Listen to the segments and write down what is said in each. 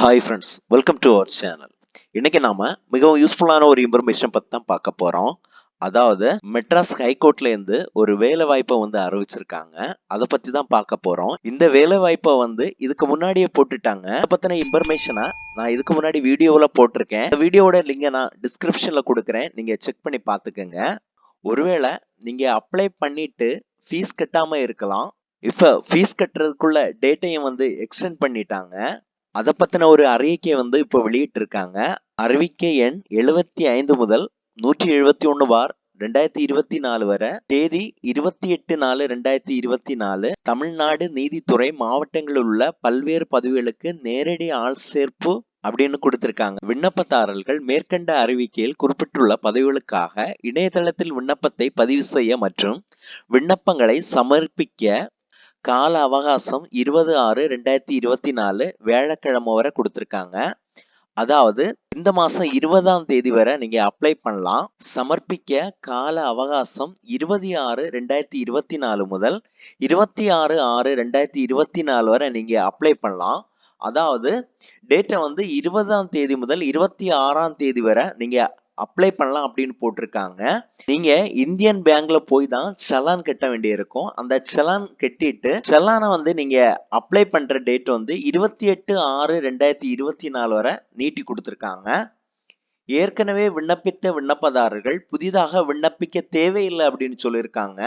Hi friends welcome to our channel இன்னைக்கு நாம மிகவும் யூஸ்ஃபுல்லான ஒரு இன்ஃபர்மேஷன் பற்றி தான் பார்க்க போகிறோம் அதாவது மெட்ராஸ் ஹைகோர்ட்லேருந்து ஒரு வேலை வாய்ப்பை வந்து அறிவிச்சிருக்காங்க. அதை பற்றி தான் பார்க்க போகிறோம் இந்த வேலை வாய்ப்பை வந்து இதுக்கு முன்னாடியே போட்டுட்டாங்க. அதை பற்றின இன்ஃபர்மேஷனை நான் இதுக்கு முன்னாடி வீடியோவில் போட்டிருக்கேன். இந்த வீடியோவோட லிங்கை நான் டிஸ்கிரிப்ஷனில் கொடுக்குறேன். நீங்கள் செக் பண்ணி பார்த்துக்கோங்க. ஒருவேளை நீங்கள் அப்ளை பண்ணிட்டு ஃபீஸ் கட்டாமல் இருக்கலாம். இப்போ ஃபீஸ் கட்டுறதுக்குள்ள டேட்டையும் வந்து எக்ஸ்டெண்ட் பண்ணிட்டாங்க. அதை பத்தின ஒரு அறிக்கை வந்து இப்போ வெளியிட்டிருக்காங்க. அறிவிக்கை எண் எழுபத்தி ஐந்து முதல் நூற்றி எழுபத்தி ஒன்று பார் ரெண்டாயிரத்தி இருபத்தி நாலு வரை தேதி இருபத்தி எட்டு நாலு ரெண்டாயிரத்தி இருபத்தி நாலு தமிழ்நாடு நீதித்துறை மாவட்டங்களில் உள்ள பல்வேறு பதவிகளுக்கு நேரடி ஆள் சேர்ப்பு அப்படின்னு கொடுத்திருக்காங்க. விண்ணப்பதாரர்கள் மேற்கண்ட அறிவிக்கையில் குறிப்பிட்டுள்ள பதவிகளுக்காக இணையதளத்தில் விண்ணப்பத்தை பதிவு செய்ய மற்றும் விண்ணப்பங்களை சமர்ப்பிக்க கால அவகாசம் இருபது ஆறு ரெண்டாயிரத்தி இருபத்தி நாலு வியாழக்கிழமை வரை கொடுத்துருக்காங்க. அதாவது இந்த மாசம் இருபதாம் தேதி வரை நீங்க அப்ளை பண்ணலாம். சமர்ப்பிக்க கால அவகாசம் இருபத்தி ஆறு ரெண்டாயிரத்தி இருபத்தி நாலு முதல் இருபத்தி ஆறு ஆறு ரெண்டாயிரத்தி இருபத்தி நாலு வரை நீங்க அப்ளை பண்ணலாம். அதாவது டேட்டை வந்து இருபதாம் தேதி முதல் இருபத்தி ஆறாம் தேதி வரை நீங்க அப்ளை பண்ணலாம் அப்படின்னு போட்டிருக்காங்க. நீங்க இந்தியன் பேங்க்ல போய் தான் செலான் கட்ட வேண்டியிருக்கும். அந்த செலான் கட்டிட்டு செலானை வந்து நீங்க அப்ளை பண்ற டேட் வந்து இருபத்தி எட்டு ஆறு ரெண்டாயிரத்தி இருபத்தி நாலு வரை நீட்டி கொடுத்துருக்காங்க. ஏற்கனவே விண்ணப்பித்த விண்ணப்பதாரர்கள் புதிதாக விண்ணப்பிக்க தேவையில்லை அப்படின்னு சொல்லியிருக்காங்க.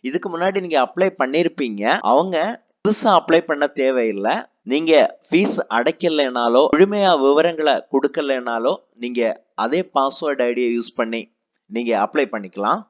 இதுக்கு முன்னாடி நீங்க அப்ளை பண்ணியிருப்பீங்க. அவங்க புதுசாக அப்ளை பண்ண தேவையில்லை. நீங்க ஃபீஸ் அடைக்கலைனாலோ முழுமையா விவரங்களை கொடுக்கலைனாலோ நீங்க அதே பாஸ்வேர்டு ஐடியை யூஸ் பண்ணி நீங்க அப்ளை பண்ணிக்கலாம்.